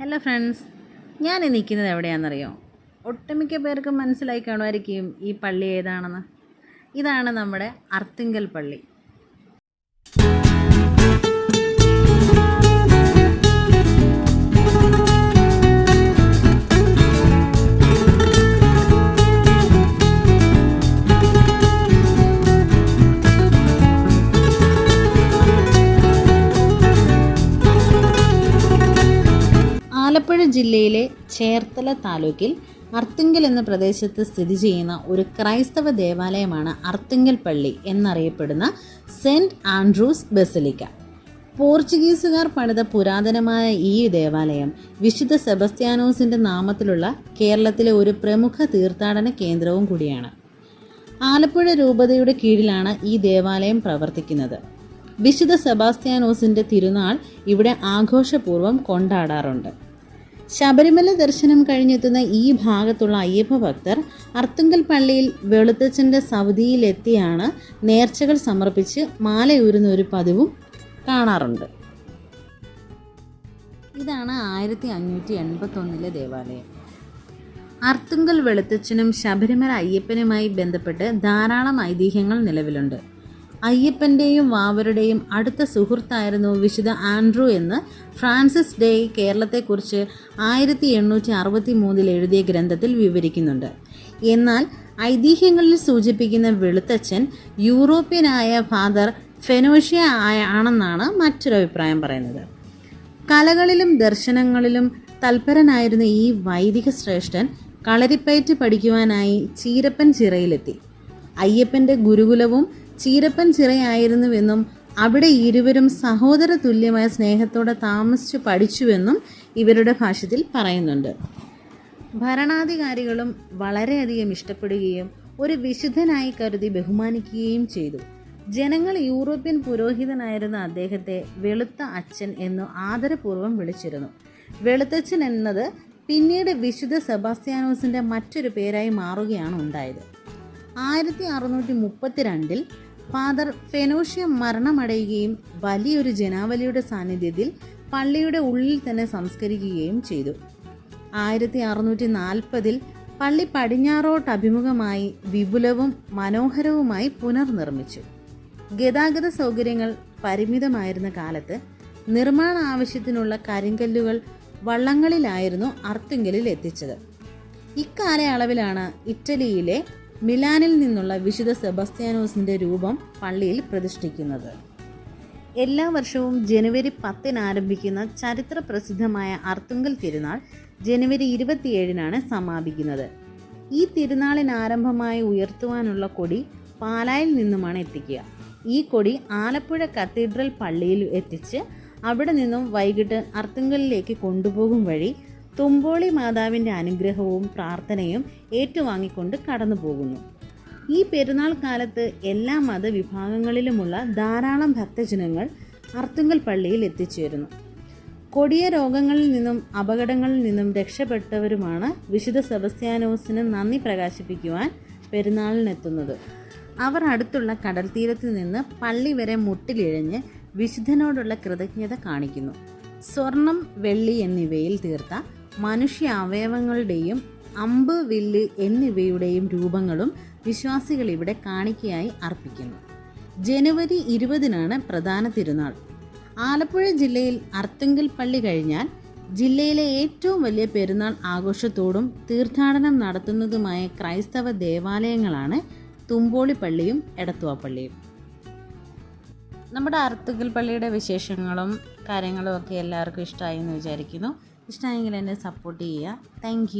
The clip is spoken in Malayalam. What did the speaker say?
ഹലോ ഫ്രണ്ട്സ് ഞാൻ നിൽക്കുന്നത് എവിടെയാണെന്നറിയോ? ഒട്ടുമിക്ക പേർക്കും മനസ്സിലായി കാണുമായിരിക്കും ഈ പള്ളി ഏതാണെന്ന്. ഇതാണ് നമ്മുടെ അർത്തിങ്കൽ പള്ളി. ജില്ലയിലെ ചേർത്തല താലൂക്കിൽ അർത്തിങ്കൽ എന്ന പ്രദേശത്ത് സ്ഥിതി ചെയ്യുന്ന ഒരു ക്രൈസ്തവ ദേവാലയമാണ് അർത്തിങ്കൽ പള്ളി എന്നറിയപ്പെടുന്ന സെന്റ് ആൻഡ്രൂസ് ബസലിക്ക. പോർച്ചുഗീസുകാർ പണിത പുരാതനമായ ഈ ദേവാലയം വിശുദ്ധ സെബസ്ത്യാനോസിന്റെ നാമത്തിലുള്ള കേരളത്തിലെ ഒരു പ്രമുഖ തീർത്ഥാടന കേന്ദ്രവും കൂടിയാണ്. ആലപ്പുഴ രൂപതയുടെ കീഴിലാണ് ഈ ദേവാലയം പ്രവർത്തിക്കുന്നത്. വിശുദ്ധ സെബാസ്ത്യാനോസിന്റെ തിരുനാൾ ഇവിടെ ആഘോഷപൂർവം കൊണ്ടാടാറുണ്ട്. ശബരിമല ദർശനം കഴിഞ്ഞെത്തുന്ന ഈ ഭാഗത്തുള്ള അയ്യപ്പ ഭക്തർ അർത്തുങ്കൽ പള്ളിയിൽ വെളുത്തച്ഛന്റെ സൗദിയിലെത്തിയാണ് നേർച്ചകൾ സമർപ്പിച്ച് മാലയൂരുന്ന ഒരു പതിവും കാണാറുണ്ട്. ഇതാണ് ആയിരത്തി അഞ്ഞൂറ്റി എൺപത്തൊന്നിലെ ദേവാലയം. അർത്തുങ്കൽ വെളുത്തച്ഛനും ശബരിമല അയ്യപ്പനുമായി ബന്ധപ്പെട്ട് ധാരാളം ഐതിഹ്യങ്ങൾ നിലവിലുണ്ട്. അയ്യപ്പന്റെയും വാവരുടെയും അടുത്ത സുഹൃത്തായിരുന്നു വിശുദ്ധ ആൻഡ്രൂ എന്ന് ഫ്രാൻസിസ് ഡേ കേരളത്തെക്കുറിച്ച് ആയിരത്തി എണ്ണൂറ്റി അറുപത്തി മൂന്നിൽ എഴുതിയ ഗ്രന്ഥത്തിൽ വിവരിക്കുന്നുണ്ട്. എന്നാൽ ഐതിഹ്യങ്ങളിൽ സൂചിപ്പിക്കുന്ന വെളുത്തച്ഛൻ യൂറോപ്യനായ ഫാദർ ഫെനോഷ്യ ആണെന്നാണ് മറ്റൊരു അഭിപ്രായം പറയുന്നത്. കലകളിലും ദർശനങ്ങളിലും തൽപരനായിരുന്ന ഈ വൈദിക ശ്രേഷ്ഠൻ കളരിപ്പയറ്റ് പഠിക്കുവാനായി ചീരപ്പൻ ചിറയിലെത്തി. അയ്യപ്പന്റെ ഗുരുകുലവും ചീരപ്പൻ ചിറയായിരുന്നുവെന്നും അവിടെ ഇരുവരും സഹോദര തുല്യമായ സ്നേഹത്തോടെ താമസിച്ചു പഠിച്ചുവെന്നും ഇവരുടെ ഭാഷ്യത്തിൽ പറയുന്നുണ്ട്. ഭരണാധികാരികളും വളരെയധികം ഇഷ്ടപ്പെടുകയും ഒരു വിശുദ്ധനായി കരുതി ബഹുമാനിക്കുകയും ചെയ്തു. ജനങ്ങൾ യൂറോപ്യൻ പുരോഹിതനായിരുന്ന അദ്ദേഹത്തെ വെളുത്ത അച്ഛൻ എന്നു ആദരപൂർവം വിളിച്ചിരുന്നു. വെളുത്തച്ഛൻ എന്നത് പിന്നീട് വിശുദ്ധ സെബാസ്ത്യാനോസിന്റെ മറ്റൊരു പേരായി മാറുകയാണ് ഉണ്ടായത്. ആയിരത്തി അറുന്നൂറ്റി മുപ്പത്തിരണ്ടിൽ ഫാദർ ഫെനോഷ്യ മരണമടയുകയും വലിയൊരു ജനാവലിയുടെ സാന്നിധ്യത്തിൽ പള്ളിയുടെ ഉള്ളിൽ തന്നെ സംസ്കരിക്കുകയും ചെയ്തു. ആയിരത്തി അറുന്നൂറ്റി നാൽപ്പതിൽ പള്ളി പടിഞ്ഞാറോട്ട് അഭിമുഖമായി വിപുലവും മനോഹരവുമായി പുനർനിർമ്മിച്ചു. ഗതാഗത സൗകര്യങ്ങൾ പരിമിതമായിരുന്ന കാലത്ത് നിർമ്മാണ ആവശ്യത്തിനുള്ള കരിങ്കല്ലുകൾ വള്ളങ്ങളിലായിരുന്നു അർത്തുങ്കലിൽ എത്തിച്ചത്. ഇക്കാലയളവിലാണ് ഇറ്റലിയിലെ മിലാനിൽ നിന്നുള്ള വിശുദ്ധ സെബസ്ത്യാനോസിന്റെ രൂപം പള്ളിയിൽ പ്രതിഷ്ഠിക്കുന്നത്. എല്ലാ വർഷവും ജനുവരി പത്തിന് ആരംഭിക്കുന്ന ചരിത്ര പ്രസിദ്ധമായ അർത്തുങ്കൽ തിരുനാൾ ജനുവരി ഇരുപത്തിയേഴിനാണ് സമാപിക്കുന്നത്. ഈ തിരുനാളിന് ആരംഭമായി ഉയർത്തുവാനുള്ള കൊടി പാലായിൽ നിന്നുമാണ് എത്തിക്കുക. ഈ കൊടി ആലപ്പുഴ കത്തീഡ്രൽ പള്ളിയിൽ എത്തിച്ച് അവിടെ നിന്നും വൈകിട്ട് അർത്തുങ്കലിലേക്ക് കൊണ്ടുപോകും വഴി തുമ്പോളി മാതാവിന്റെ അനുഗ്രഹവും പ്രാർത്ഥനയും ഏറ്റുവാങ്ങിക്കൊണ്ട് കടന്നു പോകുന്നു. ഈ പെരുന്നാൾ കാലത്ത് എല്ലാ മതവിഭാഗങ്ങളിലുമുള്ള ധാരാളം ഭക്തജനങ്ങൾ അർത്തുങ്കൽ പള്ളിയിൽ എത്തിച്ചേരുന്നു. കൊടിയ രോഗങ്ങളിൽ നിന്നും അപകടങ്ങളിൽ നിന്നും രക്ഷപ്പെട്ടവരുമാണ് വിശുദ്ധ സെബസ്ത്യാനോസിന് നന്ദി പ്രകാശിപ്പിക്കുവാൻ പെരുന്നാളിനെത്തുന്നത്. അവർ അടുത്തുള്ള കടൽ തീരത്ത് നിന്ന് പള്ളി വരെ മുട്ടിലിഴഞ്ഞ് വിശുദ്ധനോടുള്ള കൃതജ്ഞത കാണിക്കുന്നു. സ്വർണം വെള്ളി എന്നിവയിൽ തീർത്ത മനുഷ്യ അവയവങ്ങളുടെയും അമ്പ് വില്ല് എന്നിവയുടെയും രൂപങ്ങളും വിശ്വാസികൾ ഇവിടെ കാണിക്കയായി അർപ്പിക്കുന്നു. ജനുവരി ഇരുപതിനാണ് പ്രധാന തിരുനാൾ. ആലപ്പുഴ ജില്ലയിൽ അർത്തുങ്കൽ പള്ളി കഴിഞ്ഞാൽ ജില്ലയിലെ ഏറ്റവും വലിയ പെരുന്നാൾ ആഘോഷത്തോടും തീർത്ഥാടനം നടത്തുന്നതുമായ ക്രൈസ്തവ ദേവാലയങ്ങളാണ് തുമ്പോളി പള്ളിയും എടത്തുവ പള്ളിയും. നമ്മുടെ അർത്തുങ്കൽ പള്ളിയുടെ വിശേഷങ്ങളും കാര്യങ്ങളും ഒക്കെ എല്ലാവർക്കും ഇഷ്ടമായി എന്ന് വിചാരിക്കുന്നു. ഇഷ്ടമായെങ്കിൽ എന്നെ സപ്പോർട്ട് ചെയ്യുക. താങ്ക്